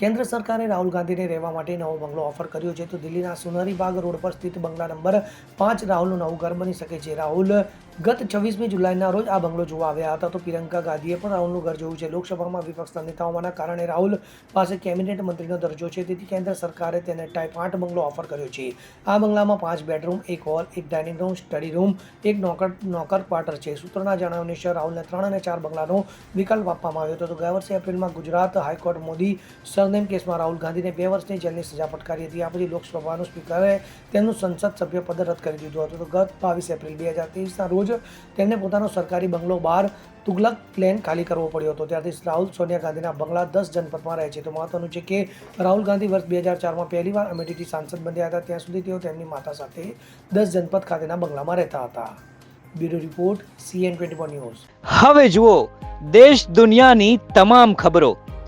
કેન્દ્ર સરકારે રાહુલ ગાંધીને રહેવા માટે નવો બંગલો ઓફર કર્યો છે. તો દિલ્હીના સુનરી બાગ રોડ પર સ્થિત બંગલા નંબર પાંચ રાહુલનું નવું ઘર બની શકે છે. રાહુલ ગત છવ્વીસમી જુલાઈના રોજ આ બંગલો જોવા આવ્યા હતા. તો પ્રિયંકા ગાંધીએ પણ રાહુલનું ઘર જોયું છે. લોકસભામાં વિપક્ષના નેતાઓના કારણે રાહુલ પાસે કેબિનેટ મંત્રીનો દરજ્જો છે. તેથી કેન્દ્ર સરકારે તેને ટાઈપ આઠ બંગલો ઓફર કર્યો છે. આ બંગલામાં પાંચ બેડરૂમ, એક હોલ, એક ડાઇનિંગ રૂમ, સ્ટડી રૂમ, એક નોકર નોકર ક્વાર્ટર છે. સૂત્રોના જણાવ્યા અનુસાર રાહુલને ત્રણ અને ચાર બંગલાનો વિકલ્પ આપવામાં આવ્યો હતો. તો ગયા વર્ષે એપ્રિલમાં ગુજરાત હાઈકોર્ટ મોદી સરનેમ કેસમાં રાહુલ ગાંધીને બે વર્ષની જેલની સજા ફટકારી હતી. આ પછી લોકસભાનું સ્પીકરે તેમનું સંસદ સભ્ય પદ રદ કરી દીધું હતું. તો ગત બાવીસ એપ્રિલ બે હજાર ત્રીસના રોજ તેમને પોતાનો સરકારી બંગલો બહાર તુગલક પ્લેન ખાલી કરવો પડ્યો હતો. ત્યારથી રાહુલ, સોનિયા ગાંધીના બંગલા દસ જનપદમાં રહે છે. તો મહત્વનું છે કે રાહુલ ગાંધી વર્ષ બે હજાર ચારમાં પહેલીવાર અમેઠીથી સાંસદ બન્યા હતા. ત્યાં સુધી તેઓ તેમની માતા સાથે દસ જનપદ ખાતેના બંગલામાં રહેતા હતા. Bureau report, CN twenty news. હવે જુઓ, દેશ દુનિયાની તમામ ખબરો.